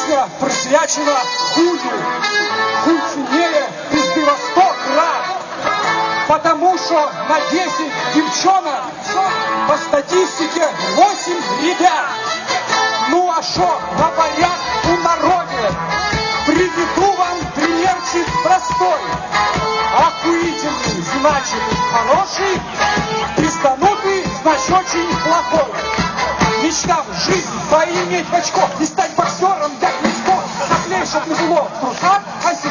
песня присвячена хую. Хуй сильнее пизды во сто Потому что на 10 девчонок по статистике 8 ребят. Ну а что на порядок у народе? Приведу вам примерчик простой. Охуительный значит хороший, пизданутый значит очень плохой мечтам жизнь поиметь в очко и стать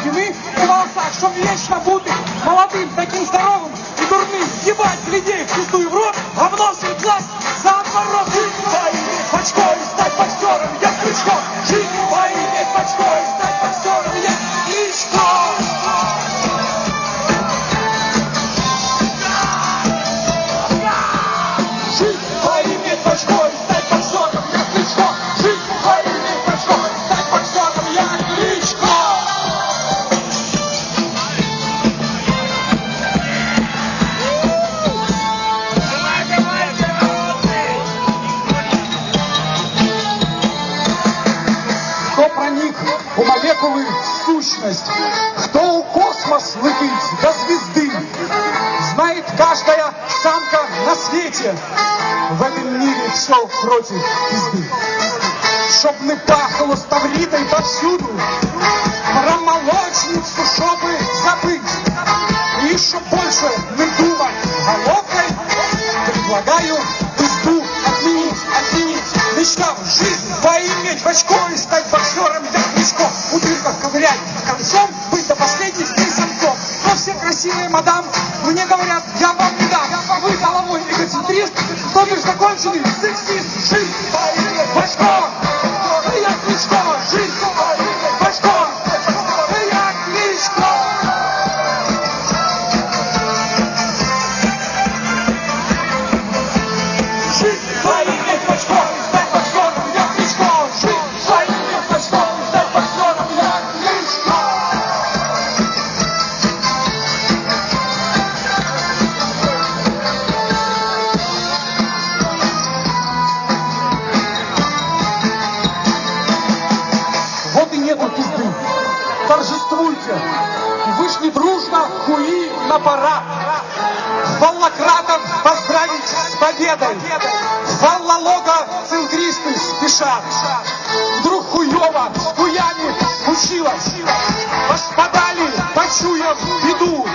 трусах, а седины в волосах, чтоб вечно будут молодым, таким здоровым и дурным. Ебать людей в и в рот, а в нос и глаз за оборот. Жизнь поиметь в очко и стать боксером, я Кличко. Жизнь поиметь в очко и стать боксером, я Кличко. Жизнь в сущность, кто у космос летить до звезды, знает каждая самка на свете. В этом мире все против пизды. Чтоб не пахло ставритой повсюду, про молочницу, чтобы забыть. И чтоб больше не думать головкой, предлагаю пизду отменить, отменить. Мечта в жизнь поиметь в очко мадам мне говорят, я вам не дам. Вы головой эгоцентрист, то бишь законченный сексист. Жизнь очко. Я Кличко. Жизнь очко. Я Кличко. Жизнь поиметь Дружно хуи на парад. Волократов поздравить с победой. Валлалога центристы спешат. Вдруг хуево с хуями случилось. Поспадали, почуяв беду.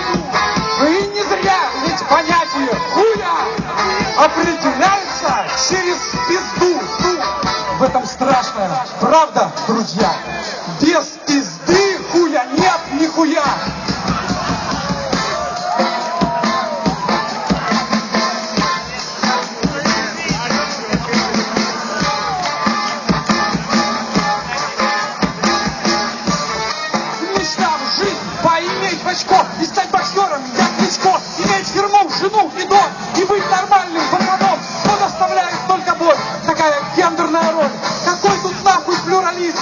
И не зря ведь понятие хуя определяется через пизду. В очко и стать боксером, я Кличко. Иметь фирму, жену и дом и быть нормальным пацаном. Он оставляет только боль. Такая гендерная роль. Какой тут нахуй плюрализм?